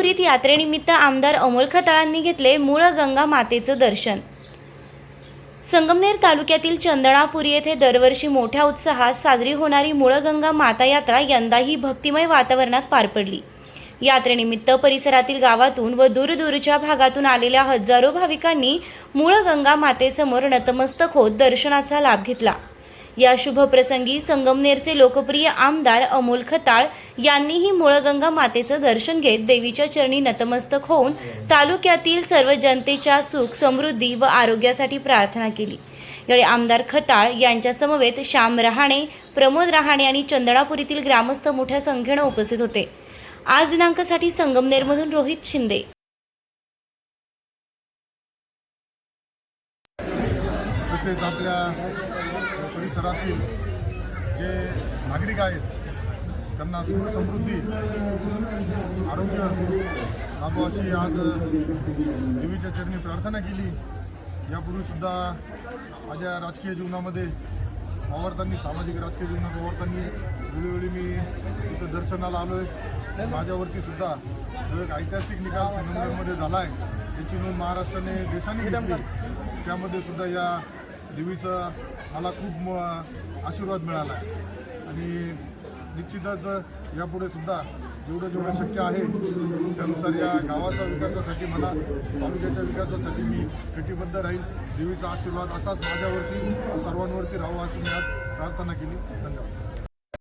चंदणापुरीत यात्रेनिमित्त आमदार अमोल खताळांनी घेतले मूळ गंगा मातेचं दर्शन. संगमनेर तालुक्यातील चंदणापुरी येथे दरवर्षी मोठ्या उत्साहात साजरी होणारी मुळगंगा माता यात्रा यंदाही भक्तिमय वातावरणात पार पडली. यात्रेनिमित्त परिसरातील गावातून व दूरदूरच्या भागातून आलेल्या हजारो भाविकांनी मुळगंगा मातेसमोर नतमस्तक होत दर्शनाचा लाभ घेतला. या शुभप्रसंगी संगमनेरचे लोकप्रिय आमदार अमोल खताळ यांनीही मुळगंगा मातेचं दर्शन घेत देवीच्या चरणी नतमस्तक होऊन तालुक्यातील सर्व जनतेच्या सुख समृद्धी व आरोग्यासाठी प्रार्थना केली. यावेळी आमदार खताळ यांच्या समवेत श्याम रहाणे प्रमोद रहाणे आणि चंदणापुरीतील ग्रामस्थ मोठ्या संख्येनं उपस्थित होते. आज दिनांकासाठी संगमनेरमधून रोहित शिंदे. तसेच आपल्या परिसरातील जे नागरिक आहेत त्यांना सुख समृद्धी आरोग्य लाभो अशी आज देवीच्या चरणी प्रार्थना केली. यापूर्वीसुद्धा माझ्या राजकीय जीवनामध्ये वावरताना सामाजिक राजकीय जीवनात वावरताना वेळोवेळी मी इथं दर्शनाला आलो आहे माझ्यावरती सुद्धा जो एक ऐतिहासिक निकाल संगमनेरमध्ये झाला आहे त्याची नोंद महाराष्ट्राने देशाने घेतली. त्यामध्ये सुद्धा या देवीचं मला खूप म- आशीर्वाद मिळाला आहे. आणि निश्चितच यापुढे सुद्धा जेवढं जेवढं शक्य आहे त्यानुसार या गावाच्या विकासासाठी मला तालुक्याच्या विकासासाठी मी कटिबद्ध राहील. देवीचा आशीर्वाद असाच माझ्यावरती सर्वांवरती राहावा अशी मी आज प्रार्थना केली. धन्यवाद.